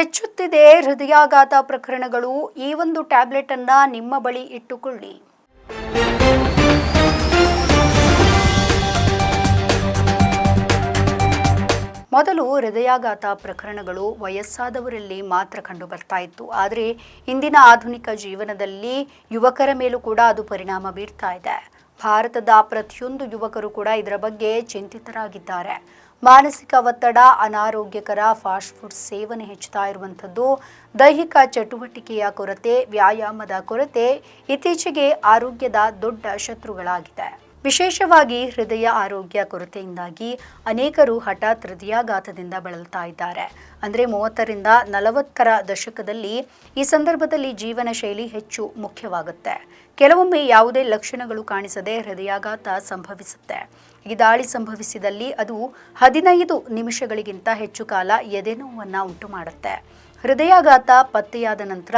ಹೆಚ್ಚುತ್ತಿದೆ ಹೃದಯಾಘಾತ ಪ್ರಕರಣಗಳು. ಈ ಒಂದು ಟ್ಯಾಬ್ಲೆಟ್ ಅನ್ನ ನಿಮ್ಮ ಬಳಿ ಇಟ್ಟುಕೊಳ್ಳಿ. ಮೊದಲು ಹೃದಯಾಘಾತ ಪ್ರಕರಣಗಳು ವಯಸ್ಸಾದವರಲ್ಲಿ ಮಾತ್ರ ಕಂಡು ಬರ್ತಾ ಇತ್ತು. ಆದರೆ, ಇಂದಿನ ಆಧುನಿಕ ಜೀವನದಲ್ಲಿ ಯುವಕರ ಮೇಲೂ ಕೂಡ ಅದು ಪರಿಣಾಮ ಬೀರ್ತಾ ಇದೆ. ಭಾರತದ ಪ್ರತಿಯೊಂದು ಯುವಕರು ಕೂಡ ಇದರ ಬಗ್ಗೆ ಚಿಂತಿತರಾಗಿದ್ದಾರೆ. ಮಾನಸಿಕ ಒತ್ತಡ, ಅನಾರೋಗ್ಯಕರ ಫಾಸ್ಟ್ ಫುಡ್ ಸೇವನೆ ಹೆಚ್ಚುತ್ತಾ ಇರುವಂಥದ್ದು, ದೈಹಿಕ ಚಟುವಟಿಕೆಯ ಕೊರತೆ, ವ್ಯಾಯಾಮದ ಕೊರತೆ ಇತ್ತೀಚೆಗೆ ಆರೋಗ್ಯದ ದೊಡ್ಡ ಶತ್ರುಗಳಾಗಿದೆ. ವಿಶೇಷವಾಗಿ ಹೃದಯ ಆರೋಗ್ಯ ಕೊರತೆಯಿಂದಾಗಿ ಅನೇಕರು ಹಠಾತ್ ಹೃದಯಾಘಾತದಿಂದ ಬಳಲ್ತಾ ಇದ್ದಾರೆ. ಅಂದರೆ ಮೂವತ್ತರಿಂದ ನಲವತ್ತರ ದಶಕದಲ್ಲಿ ಈ ಸಂದರ್ಭದಲ್ಲಿ ಜೀವನ ಶೈಲಿ ಹೆಚ್ಚು ಮುಖ್ಯವಾಗುತ್ತೆ. ಕೆಲವೊಮ್ಮೆ ಯಾವುದೇ ಲಕ್ಷಣಗಳು ಕಾಣಿಸದೆ ಹೃದಯಾಘಾತ ಸಂಭವಿಸುತ್ತೆ. ಈ ದಾಳಿ ಸಂಭವಿಸಿದಲ್ಲಿ ಅದು ಹದಿನೈದು ನಿಮಿಷಗಳಿಗಿಂತ ಹೆಚ್ಚು ಕಾಲ ಎದೆನೋವನ್ನು ಉಂಟು ಮಾಡುತ್ತೆ ಹೃದಯಾಘಾತ ಪತ್ತೆಯಾದ ನಂತರ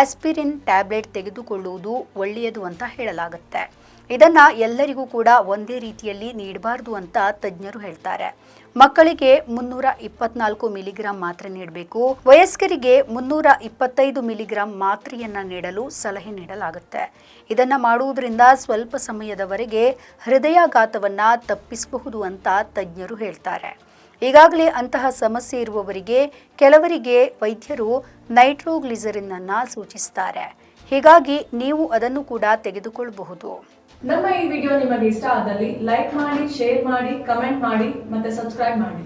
ಆಸ್ಪಿರಿನ್ ಟ್ಯಾಬ್ಲೆಟ್ ತೆಗೆದುಕೊಳ್ಳುವುದು ಒಳ್ಳೆಯದು ಅಂತ ಹೇಳಲಾಗುತ್ತೆ. ಇದನ್ನ ಎಲ್ಲರಿಗೂ ಕೂಡ ಒಂದೇ ರೀತಿಯಲ್ಲಿ ನೀಡಬಾರ್ದು ಅಂತ ತಜ್ಞರು ಹೇಳ್ತಾರೆ. ಮಕ್ಕಳಿಗೆ ಮುನ್ನೂರ ಇಪ್ಪತ್ನಾಲ್ಕು ಮಿಲಿಗ್ರಾಂ ಮಾತ್ರೆ ನೀಡಬೇಕು. ವಯಸ್ಕರಿಗೆ ಮುನ್ನೂರ ಇಪ್ಪತ್ತೈದು ಮಿಲಿಗ್ರಾಂ ಮಾತ್ರೆಯನ್ನ ನೀಡಲು ಸಲಹೆ ನೀಡಲಾಗುತ್ತೆ. ಇದನ್ನ ಮಾಡುವುದರಿಂದ ಸ್ವಲ್ಪ ಸಮಯದವರೆಗೆ ಹೃದಯಾಘಾತವನ್ನ ತಪ್ಪಿಸಬಹುದು ಅಂತ ತಜ್ಞರು ಹೇಳ್ತಾರೆ. ಈಗಾಗಲೇ ಅಂತಹ ಸಮಸ್ಯೆ ಇರುವವರಿಗೆ ಕೆಲವರಿಗೆ ವೈದ್ಯರು ನೈಟ್ರೋಗ್ಲಿಸರಿನ್ ಅನ್ನ ಸೂಚಿಸ್ತಾರೆ. ಹೀಗಾಗಿ ನೀವು ಅದನ್ನು ಕೂಡ ತೆಗೆದುಕೊಳ್ಳಬಹುದು. ನಮ್ಮ ಈ ವಿಡಿಯೋ ನಿಮಗೆ ಇಷ್ಟ ಆದಲ್ಲಿ ಲೈಕ್ ಮಾಡಿ, ಶೇರ್ ಮಾಡಿ, ಕಮೆಂಟ್ ಮಾಡಿ ಮತ್ತೆ ಸಬ್ಸ್ಕ್ರೈಬ್ ಮಾಡಿ.